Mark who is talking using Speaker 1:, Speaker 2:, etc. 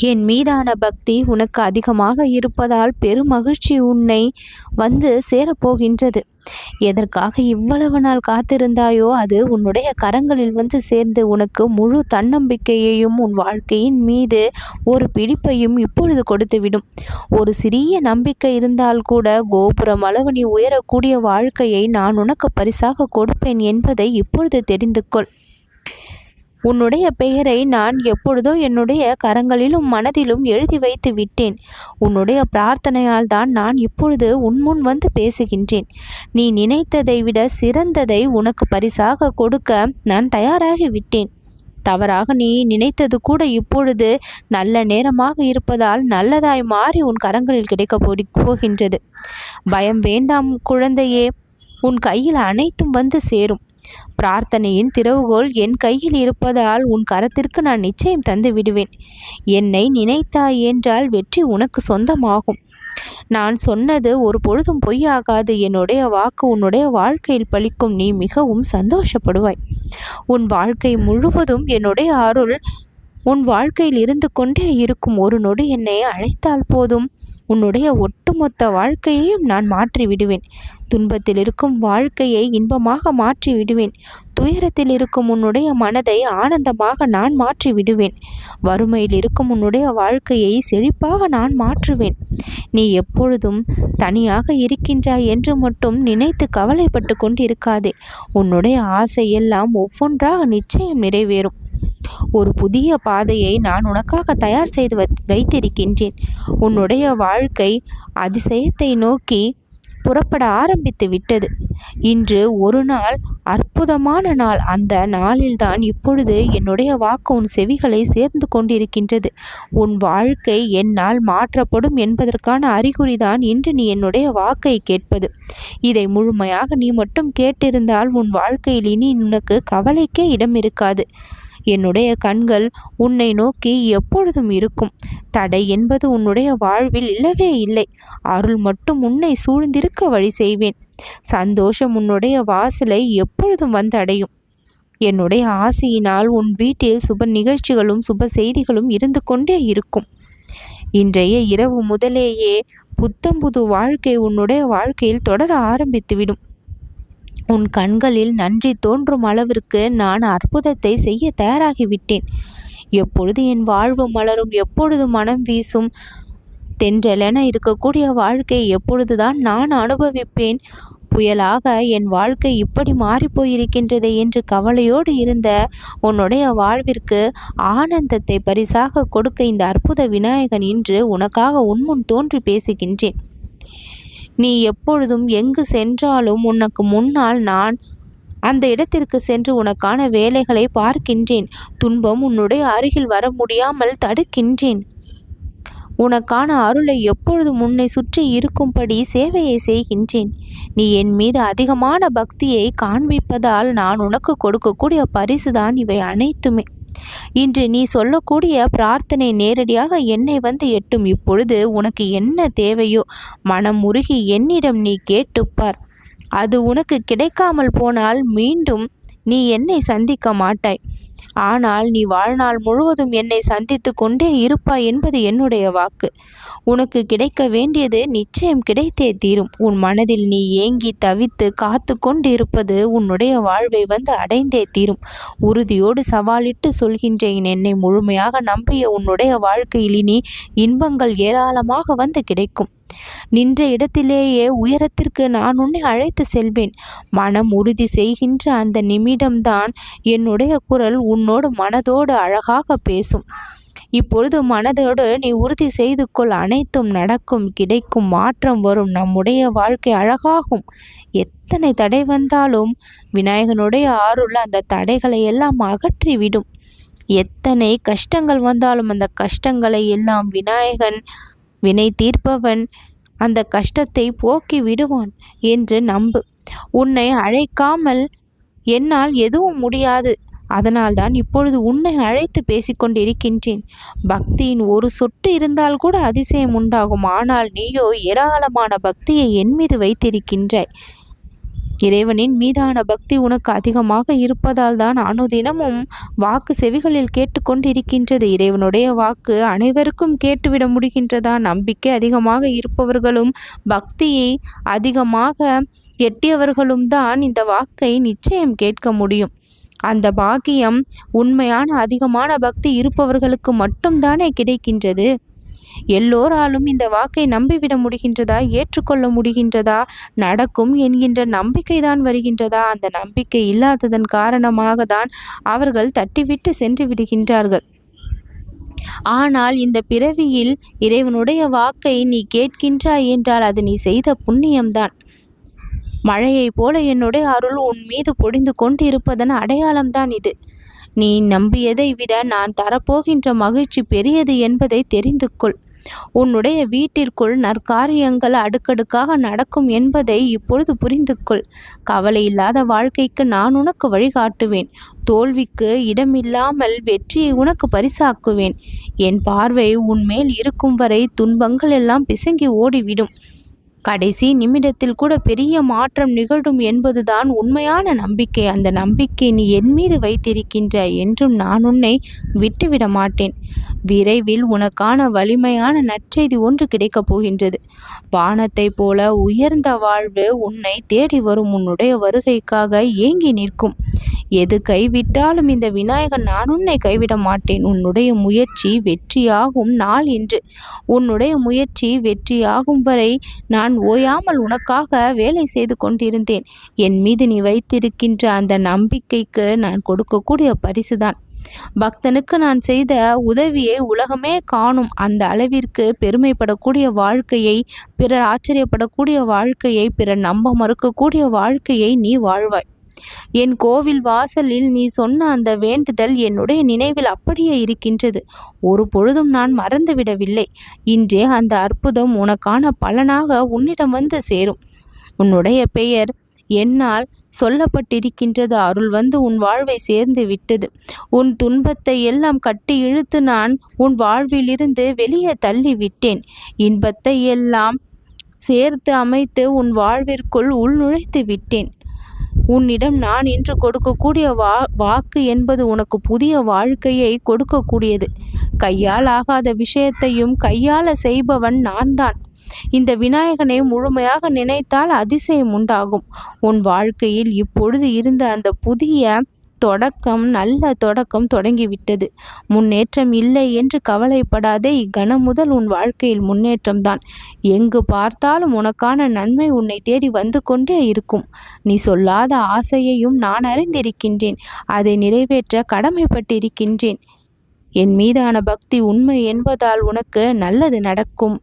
Speaker 1: என் மீதான பக்தி உனக்கு அதிகமாக இருப்பதால் பெருமகிழ்ச்சி உன்னை வந்து சேரப்போகின்றது. எதற்காக இவ்வளவு நாள் காத்திருந்தாயோ அது உன்னுடைய கரங்களில் வந்து சேர்ந்து உனக்கு முழு தன்னம்பிக்கையையும் உன் வாழ்க்கையின் மீது ஒரு பிடிப்பையும் இப்பொழுது கொடுத்துவிடும். ஒரு சிறிய நம்பிக்கை இருந்தால் கூட கோபுரம் அளவு நீ உயரக்கூடிய வாழ்க்கையை நான் உனக்கு பரிசாக கொடுப்பேன் என்பதை இப்பொழுது தெரிந்து கொள். உன்னுடைய பெயரை நான் எப்பொழுதோ என்னுடைய கரங்களிலும் மனதிலும் எழுதி வைத்து விட்டேன். உன்னுடைய பிரார்த்தனையால் தான் நான் இப்பொழுது உன்முன் வந்து பேசுகின்றேன். நீ நினைத்ததை விட சிறந்ததை உனக்கு பரிசாக கொடுக்க நான் தயாராகி விட்டேன். தவறாக நீ நினைத்தது கூட இப்பொழுது நல்ல நேரமாக இருப்பதால் நல்லதாய் மாறி உன் கரங்களில் கிடைக்க போகின்றது. பயம் வேண்டாம் குழந்தையே. உன் கையில் அனைத்தும் வந்து சேரும். பிரார்த்தனையின் திறவுகோல் என் கையில் இருப்பதால் உன் கரத்திற்கு நான் நிச்சயம் தந்து விடுவேன். என்னை நினைத்தாய் என்றால் வெற்றி உனக்கு சொந்தமாகும். நான் சொன்னது ஒரு பொழுதும் பொய்யாகாது. என்னுடைய வாக்கு உன்னுடைய வாழ்க்கையில் பழிக்கும். நீ மிகவும் சந்தோஷப்படுவாய். உன் வாழ்க்கை முழுவதும் என்னுடைய அருள் உன் வாழ்க்கையில் இருந்து கொண்டே இருக்கும். ஒரு நொடி என்னை அழைத்தால் போதும். உன்னுடைய ஒட்டுமொத்த வாழ்க்கையையும் நான் மாற்றி விடுவேன். துன்பத்தில் இருக்கும் வாழ்க்கையை இன்பமாக மாற்றி விடுவேன் துயரத்தில் இருக்கும் உன்னுடைய மனதை ஆனந்தமாக நான் மாற்றி விடுவேன் வறுமையில் இருக்கும் உன்னுடைய வாழ்க்கையை செழிப்பாக நான் மாற்றுவேன். நீ எப்பொழுதும் தனியாக இருக்கின்றாய் என்று மட்டும் நினைத்து கவலைப்பட்டு கொண்டிருக்காதே. உன்னுடைய ஆசையெல்லாம் ஒவ்வொன்றாக நிச்சயம் நிறைவேறும். ஒரு புதிய பாதையை நான் உனக்காக தயார் செய்து வைத்திருக்கின்றேன். உன்னுடைய வாழ்க்கை அதிசயத்தை நோக்கி புறப்பட ஆரம்பித்து விட்டது. இன்று ஒரு நாள் அற்புதமான நாள். அந்த நாளில்தான் இப்பொழுது என்னுடைய வாக்கு உன் செவிகளை சேர்ந்து கொண்டிருக்கின்றது. உன் வாழ்க்கை என்னால் மாற்றப்படும் என்பதற்கான அறிகுறிதான் இன்று நீ என்னுடைய வாக்கை கேட்பது. இதை முழுமையாக நீ மட்டும் கேட்டிருந்தால் உன் வாழ்க்கையில் இனி உனக்கு கவலைக்கே இடம் இருக்காது என்னுடைய கண்கள் உன்னை நோக்கி எப்பொழுதும் இருக்கும். தடை என்பது உன்னுடைய வாழ்வில் இல்லவே இல்லை. அருள் மட்டும் உன்னை சூழ்ந்திருக்க வழி செய்வேன். சந்தோஷம் உன்னுடைய வாசலை எப்பொழுதும் வந்து அடையும் என்னுடைய ஆசையினால் உன் வீட்டில் சுப நிகழ்ச்சிகளும் சுப செய்திகளும் இருந்து கொண்டே இருக்கும். இன்றைய இரவு முதலேயே புத்தம்புது வாழ்க்கை உன்னுடைய வாழ்க்கையில் தொடர ஆரம்பித்துவிடும். உன் கண்களில் நன்றி தோன்றும் அளவிற்கு நான் அற்புதத்தை செய்ய தயாராகிவிட்டேன். எப்பொழுது என் வாழ்வு மலரும் எப்பொழுது மனம் வீசும் தென்றலென இருக்கக்கூடிய வாழ்க்கை எப்பொழுதுதான் நான் அனுபவிப்பேன். புயலாக என் வாழ்க்கை இப்படி மாறிப்போயிருக்கின்றது என்று கவலையோடு இருந்த உன்னுடைய வாழ்விற்கு ஆனந்தத்தை பரிசாக கொடுக்க இந்த அற்புத விநாயகன் இன்று உனக்காக உன்முன் தோன்றி பேசுகின்றேன். நீ எப்பொழுதும் எங்கு சென்றாலும் உனக்கு முன்னால் நான் அந்த இடத்திற்கு சென்று உனக்கான வேலைகளை பார்க்கின்றேன். துன்பம் உன்னுடைய அருகில் வர முடியாமல் தடுக்கின்றேன். உனக்கான அருளை எப்பொழுதும் உன்னை சுற்றி இருக்கும்படி சேவையை செய்கின்றேன். நீ என் மீது அதிகமான பக்தியை காண்பிப்பதால் நான் உனக்கு கொடுக்கக்கூடிய பரிசுதான் இவை அனைத்துமே. இன்று நீ சொல்லக்கூடிய பிரார்த்தனை நேரடியாக என்னை வந்து எட்டும். இப்பொழுது உனக்கு என்ன தேவையோ மனம் உருகி என்னிடம் நீ கேட்டுப்பார். அது உனக்கு கிடைக்காமல் போனால் மீண்டும் நீ என்னை சந்திக்க மாட்டாய். ஆனால் நீ வாழ்நாள் முழுவதும் என்னை சந்தித்து கொண்டே இருப்பாய் என்பது என்னுடைய வாக்கு. உனக்கு கிடைக்க வேண்டியது நிச்சயம் கிடைத்தே தீரும். உன் மனதில் நீ ஏங்கி தவித்து காத்து கொண்டிருப்பது உன்னுடைய வாழ்வை வந்து அடைந்தே தீரும். உறுதியோடு சவாலிட்டு சொல்கின்றேன் என்னை முழுமையாக நம்பிய உன்னுடைய வாழ்க்கையில் இனி இன்பங்கள் ஏராளமாக வந்து கிடைக்கும். நின்ற இடத்திலேயே உயரத்திற்கு நான் உன்னை அழைத்து செல்வேன். மனம் உறுதி செய்கின்ற அந்த நிமிடம்தான் என்னுடைய குரல் உன்னோடு மனதோடு அழகாக பேசும். இப்பொழுது மனதோடு நீ உறுதி செய்து கொள். அனைத்தும் நடக்கும். கிடைக்கும். மாற்றம் வரும். நம்முடைய வாழ்க்கை அழகாகும். எத்தனை தடை வந்தாலும் விநாயகனுடைய ஆறுள்ள அந்த தடைகளை எல்லாம் அகற்றிவிடும். எத்தனை கஷ்டங்கள் வந்தாலும் அந்த கஷ்டங்களை எல்லாம் விநாயகன் வினை தீர்ப்பவன் அந்த கஷ்டத்தை போக்கி விடுவான் என்று நம்பு. உன்னை அழைக்காமல் என்னால் எதுவும் முடியாது. அதனால்தான் இப்பொழுது உன்னை அழைத்து பேசிக்கொண்டிருக்கின்றேன் பக்தியின் ஒரு சொட்டு இருந்தால் கூட அதிசயம் உண்டாகும். ஆனால் நீயோ ஏராளமான பக்தியை என் மீது வைத்திருக்கின்றாய். இறைவனின் மீதான பக்தி உனக்கு அதிகமாக இருப்பதால் தான் அனுதினமும் வாக்கு செவிகளில் கேட்டுக்கொண்டிருக்கின்றது. இறைவனுடைய வாக்கு அனைவருக்கும் கேட்டுவிட முடிகின்றதா? நம்பிக்கை அதிகமாக இருப்பவர்களும் பக்தியை அதிகமாக எட்டியவர்களும் தான் இந்த வாக்கை நிச்சயம் கேட்க முடியும். அந்த பாக்கியம் உண்மையான அதிகமான பக்தி இருப்பவர்களுக்கு மட்டும்தானே கிடைக்கின்றது? எல்லோராலும் இந்த வாக்கை நம்பிவிட முடிகின்றதா? ஏற்றுக்கொள்ள முடிகின்றதா? நடக்கும் என்கின்ற நம்பிக்கைதான் வருகின்றதா? அந்த நம்பிக்கை இல்லாததன் காரணமாக தான் அவர்கள் தட்டிவிட்டு சென்று விடுகின்றார்கள். ஆனால் இந்த பிறவியில் இறைவனுடைய வாக்கை நீ கேட்கின்றாய் என்றால் அது நீ செய்த புண்ணியம்தான். மழையைப் போல என்னுடைய அருள் உன் மீது பொடிந்து கொண்டிருப்பதன் அடையாளம்தான் இது. நீ நம்பியதை விட நான் தரப்போகின்ற மகிழ்ச்சி பெரியது என்பதை தெரிந்து கொள் உன்னுடைய வீட்டிற்குள் நற்காரியங்கள் அடுக்கடுக்காக நடக்கும் என்பதை இப்பொழுது புரிந்து கொள் கவலை இல்லாத வாழ்க்கைக்கு நான் உனக்கு வழிகாட்டுவேன். தோல்விக்கு இடமில்லாமல் வெற்றியை உனக்கு பரிசாக்குவேன். என் பார்வை உன்மேல் இருக்கும் வரை துன்பங்கள் எல்லாம் பிசங்கி ஓடிவிடும். கடைசி நிமிடத்தில் கூட பெரிய மாற்றம் நிகழும் என்பதுதான் உண்மையான நம்பிக்கை. அந்த நம்பிக்கை நீ என் மீது வைத்திருக்கின்ற என்றும் நான் உன்னை விட்டுவிட மாட்டேன். விரைவில் உனக்கான வலிமையான நற்செய்தி ஒன்று கிடைக்கப் போகின்றது. வானத்தைப் போல உயர்ந்த வாழ்வு உன்னை தேடி வரும். உன்னுடைய வருகைக்காக ஏங்கி நிற்கும். எது கைவிட்டாலும் இந்த விநாயகன் நான் உன்னை கைவிட மாட்டேன். உன்னுடைய முயற்சி வெற்றியாகும் நாள் என்று உன்னுடைய முயற்சி வெற்றியாகும் வரை நான் ஓயாமல் உனக்காக வேலை செய்து கொண்டிருந்தேன். என் மீது நீ வைத்திருக்கின்ற அந்த நம்பிக்கைக்கு நான் கொடுக்கக்கூடிய பரிசுதான். பக்தனுக்கு நான் செய்த உதவியை உலகமே காணும். அந்த அளவிற்கு பெருமைப்படக்கூடிய வாழ்க்கையை பிறர் ஆச்சரியப்படக்கூடிய வாழ்க்கையை பிறர் நம்ப மறுக்கக்கூடிய வாழ்க்கையை நீ வாழ்வாய். என் கோவில் வாசலில் நீ சொன்ன அந்த வேண்டுதல் என்னுடைய நினைவில் அப்படியே இருக்கின்றது. ஒரு பொழுதும் நான் மறந்துவிடவில்லை. இன்றே அந்த அற்புதம் உனக்கான பலனாக உன்னிடம் வந்து சேரும். உன்னுடைய பெயர் என்னால் சொல்லப்பட்டிருக்கின்றது. அருள் வந்து உன் வாழ்வை சேர்ந்து விட்டது. உன் துன்பத்தை எல்லாம் கட்டி இழுத்து நான் உன் வாழ்விலிருந்து வெளியே தள்ளி விட்டேன் இன்பத்தை எல்லாம் சேர்த்து அமைத்து உன் வாழ்விற்குள் உள்நுழைத்து விட்டேன். உன்னிடம் நான் இன்று கொடுக்கக்கூடிய வா வாக்கு என்பது உனக்கு புதிய வாழ்க்கையை கொடுக்கக்கூடியது. கையால் ஆகாத விஷயத்தையும் கையால செய்பவன் நான் தான் இந்த விநாயகனை முழுமையாக நினைத்தால் அதிசயம் உண்டாகும். உன் வாழ்க்கையில் இப்பொழுது இருந்த அந்த புதிய தொடக்கம் நல்ல தொடக்கம் தொடங்கிவிட்டது. முன்னேற்றம் இல்லை என்று கவலைப்படாதே இக்கணம் முதல் உன் வாழ்க்கையில் முன்னேற்றம்தான். எங்கு பார்த்தாலும் உனக்கான நன்மை உன்னை தேடி வந்து கொண்டே இருக்கும். நீ சொல்லாத ஆசையையும் நான் அறிந்திருக்கின்றேன். அதை நிறைவேற்ற கடமைப்பட்டிருக்கின்றேன். என் மீதான பக்தி உண்மை என்பதால் உனக்கு நல்லது நடக்கும்.